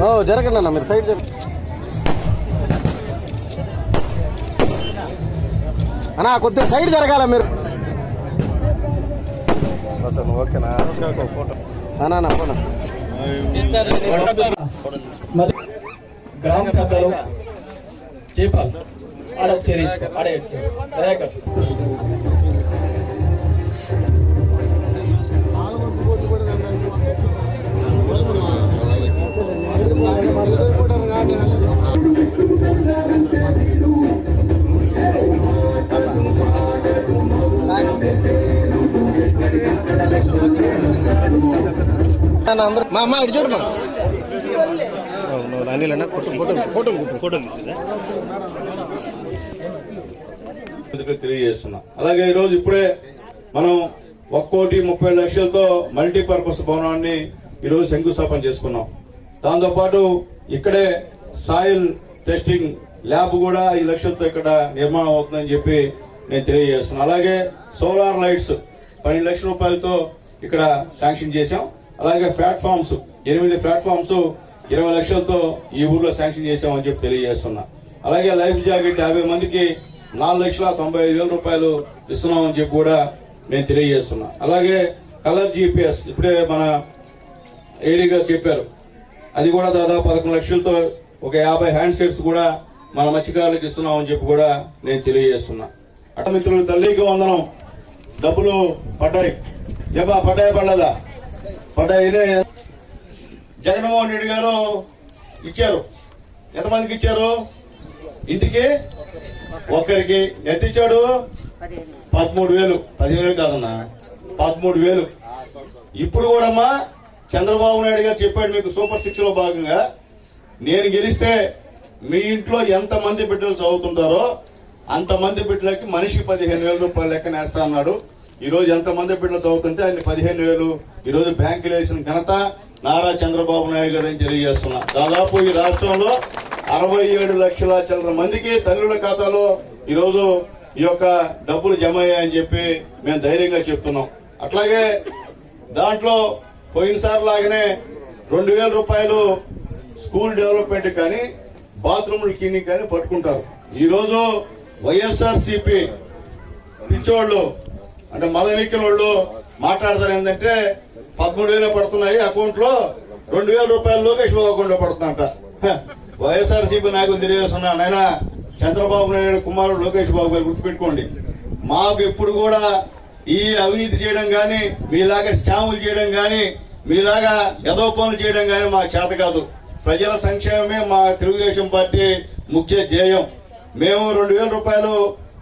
ఓ జరగండి అన్న మీరు సైడ్ జరగ అన్నా కొద్దిగా సైడ్ జరగాల మీరు? ఓకేనా అన్నా ఫోన్ గ్రామ పెద్దలు చేపాలి ఆడ చేరించుకో ఆడ దయాకర్ మా అమ్మ ఇటు చూడమ్మా మా అనిల్ అన్న ఫోటో ఫోటో ఫోటో ఫోటో తెలియజేస్తున్నా. అలాగే ఈరోజు ఇప్పుడే మనం ఒక్కోటి ముప్పై లక్షలతో మల్టీపర్పస్ భవనాన్ని ఈరోజు శంకుస్థాపన చేసుకున్నాం. దాంతోపాటు ఇక్కడే సాయిల్ టెస్టింగ్ ల్యాబ్ కూడా ఈ లక్షలతో ఇక్కడ నిర్మాణం అవుతుందని చెప్పి నేను తెలియజేస్తున్నాను. అలాగే సోలార్ లైట్స్ పన్నెండు లక్షల రూపాయలతో ఇక్కడ శాంక్షన్ చేశాం. అలాగే ప్లాట్ఫామ్స్ ఎనిమిది ప్లాట్ఫామ్స్ ఇరవై లక్షలతో ఈ ఊర్లో శాంక్షన్ చేశామని చెప్పి తెలియజేస్తున్నా. అలాగే లైఫ్ జాకెట్ యాభై మందికి నాలుగు లక్షల తొంభై ఐదు వేల రూపాయలు ఇస్తున్నామని చెప్పి కూడా నేను తెలియజేస్తున్నా. అలాగే కలర్ జీపీఎస్ ఇప్పుడే మన ఏడీగా చెప్పారు. అది కూడా దాదాపు పదకొండు లక్షలతో ఒక యాభై హ్యాండ్ సెట్స్ కూడా మన మత్స్యకారులకు ఇస్తున్నామని చెప్పి కూడా నేను తెలియజేస్తున్నా. అట్ట మిత్రులు తల్లికి వందనం. డబ్బులు పడ్డాయి. జబా పడ్డాయి పడ్డదా పడ్డాయి జగన్మోహన్ రెడ్డి గారు ఇచ్చారు. ఎంతమందికి ఇచ్చారు? ఇంటికి? ఒక్కరికి. ఎంత ఇచ్చాడు? పదమూడు వేలు. పదిహేను వేలు కాదన్నా. పదమూడు వేలు. ఇప్పుడు కూడామ్మా చంద్రబాబు నాయుడు గారు చెప్పాడు మీకు సూపర్ సిక్స్లో భాగంగా. నేను గెలిస్తే మీ ఇంట్లో ఎంతమంది బిడ్డలు చదువుతుంటారో అంతమంది బిడ్డలకి మనిషికి పదిహేను వేల రూపాయలు లెక్కన వేస్తా అన్నాడు. ఈరోజు ఎంతమంది బిడ్డలు చదువుతుంటే ఆయన పదిహేను వేలు. ఈరోజు బ్యాంకులు వేసిన ఘనత నారా చంద్రబాబు నాయుడు గారు అని తెలియజేస్తున్నా. దాదాపు ఈ రాష్ట్రంలో అరవై ఏడు లక్షల చిల్లర మందికి తల్లుల ఖాతాలో ఈరోజు ఈ యొక్క డబ్బులు జమ అయ్యాయని చెప్పి మేము ధైర్యంగా చెప్తున్నాం. అట్లాగే దాంట్లో పోయినసారి లాగానే రెండు వేల రూపాయలు స్కూల్ డెవలప్మెంట్ కానీ బాత్రూములు క్లీనింగ్ కానీ పట్టుకుంటారు. ఈరోజు రోజు వైఎస్ఆర్ సిపి పిచ్చోళ్ళు అంటే మదవెక్కిన వాళ్ళు మాట్లాడతారు ఏంటంటే పదమూడు వేలు పడుతున్నాయి అకౌంట్లో రెండు వేల రూపాయలు లోకేష్ బాబు అకౌంట్లో పడుతుందంట. వైఎస్ఆర్ సిపి నాయకులు తెలియజేస్తున్నాను నాయన చంద్రబాబు నాయుడు కుమారుడు లోకేష్ బాబు గారు గుర్తుపెట్టుకోండి. మాకు ఎప్పుడు కూడా ఈ అవినీతి చేయడం కానీ మీలాగా స్కాములు చేయడం కానీ మీలాగా ఎదో పనులు చేయడం కానీ మాకు చేత కాదు. ప్రజల సంక్షేమమే మా తెలుగుదేశం పార్టీ ముఖ్య ధ్యేయం. మేము రెండు వేల రూపాయలు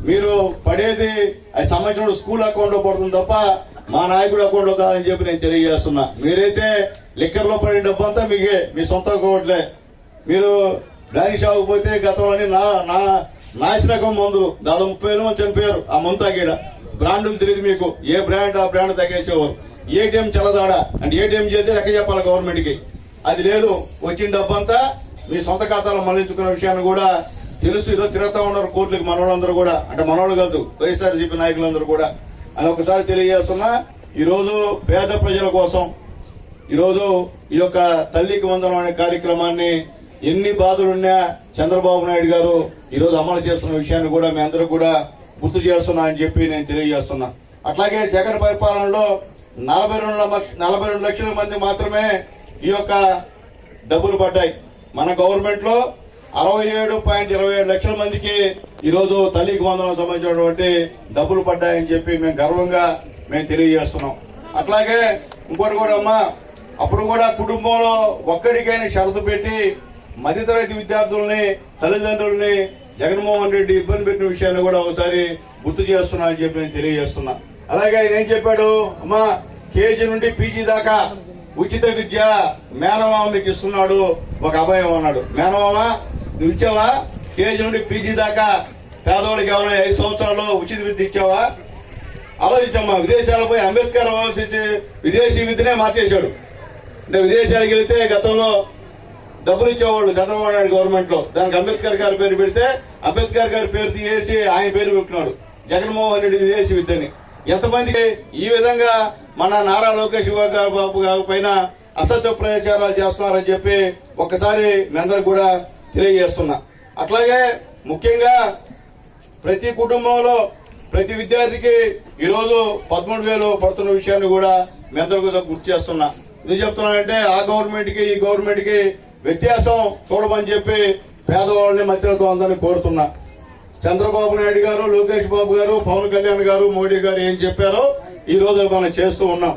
మీరు పడేది అది సంబంధించిన స్కూల్ అకౌంట్లో పడుతుంది తప్ప మా నాయకుడు అకౌంట్లో కాదని చెప్పి నేను తెలియజేస్తున్నా. మీరైతే లిక్కర్లో పడే డబ్బు అంతా మీకే మీ సొంత అకౌంట్లే. మీరు బ్రాండ్ షాప్ పోతే గతంలోని నా నా నాశనకం మందులు దాదాపు ముప్పై వేల మంది చనిపోయారు ఆ మందు తాగేడ. బ్రాండ్లు తెలియదు మీకు. ఏ బ్రాండ్ ఆ బ్రాండ్ తగ్గేసేవారు ఏటీఎం చెల్లదాడ అంటే ఏటీఎం చేస్తే లెక్క చెప్పాలి గవర్నమెంట్కి అది లేదు వచ్చిన డబ్బంతా మీ సొంత ఖాతాలో మళ్ళించుకున్న విషయాన్ని కూడా తెలుసు. ఈరోజు తిరుగుతా ఉన్నారు కోర్టులకు మనోళ్ళందరూ కూడా. అంటే మనవాళ్ళు కాదు వైఎస్ఆర్సీపీ నాయకులందరూ కూడా. అని ఒకసారి తెలియజేస్తున్నా ఈరోజు పేద ప్రజల కోసం ఈరోజు ఈ యొక్క తల్లికి వందనం అనే కార్యక్రమాన్ని ఎన్ని బాధలున్నా చంద్రబాబు నాయుడు గారు ఈరోజు అమలు చేస్తున్న విషయాన్ని కూడా మీ అందరూ కూడా గుర్తు చేస్తున్నా అని చెప్పి నేను తెలియజేస్తున్నా. అట్లాగే జగన్ పరిపాలనలో నలభై రెండు లక్ష- నలభై రెండు లక్షల మంది మాత్రమే ఈ యొక్క డబ్బులు పడ్డాయి. మన గవర్నమెంట్లో అరవై ఏడు పాయింట్ ఇరవై ఏడు లక్షల మందికి ఈరోజు తల్లికి వందనం సంబంధించినటువంటి డబ్బులు పడ్డాయని చెప్పి మేము గర్వంగా మేము తెలియజేస్తున్నాం. అట్లాగే ఇంకోటి కూడా అమ్మా అప్పుడు కూడా కుటుంబంలో ఒక్కడికైనా షరతు పెట్టి మధ్యతరగతి విద్యార్థుల్ని తల్లిదండ్రుల్ని జగన్మోహన్ రెడ్డి ఇబ్బంది పెట్టిన విషయాన్ని కూడా ఒకసారి గుర్తు చేస్తున్నా అని చెప్పి నేను తెలియజేస్తున్నా. అలాగే ఆయన ఏం చెప్పాడు? అమ్మా కేజీ నుండి పీజీ దాకా ఉచిత విద్య మేనమామ మీకు ఇస్తున్నాడు ఒక అభయం అన్నాడు. మేనమామ నువ్వు ఇచ్చావా? కేజీ నుండి పీజీ దాకా పేదవాళ్ళకి ఏమైనా ఐదు సంవత్సరాల్లో ఉచిత విద్య ఇచ్చావా? ఆలోచించమ్మా విదేశాలకు పోయి అంబేద్కర్ ఆలోచించి విదేశీ విద్యనే మార్చేశాడు. అంటే విదేశాలకు వెళితే గతంలో డబ్బులు ఇచ్చేవాళ్ళు చంద్రబాబు నాయుడు గవర్నమెంట్లో దానికి అంబేద్కర్ గారి పేరు పెడితే అంబేద్కర్ గారి పేరు తీసేసి ఆయన పేరు పెట్టినాడు జగన్మోహన్ రెడ్డి విదేశీ విద్యని. ఎంతమందికి ఈ విధంగా మన నారా లోకేష్ బాబు గారి పైన అసత్య ప్రచారాలు చేస్తున్నారని చెప్పి ఒక్కసారి మీ కూడా తెలియజేస్తున్నా. అట్లాగే ముఖ్యంగా ప్రతి కుటుంబంలో ప్రతి విద్యార్థికి ఈరోజు పదమూడు వేలు పడుతున్న విషయాన్ని కూడా మీ అందరికీ గుర్తు చేస్తున్నా. ఎందుకు చెప్తున్నానంటే ఆ గవర్నమెంట్కి ఈ గవర్నమెంట్కి వ్యత్యాసం చూడమని చెప్పి పేదవాళ్ళని మధ్యలో అందరినీ కోరుతున్నా. చంద్రబాబు నాయుడు గారు లోకేష్ బాబు గారు పవన్ కళ్యాణ్ గారు మోడీ గారు ఏం చెప్పారో ఈ రోజు మనం చేస్తూ ఉన్నాం.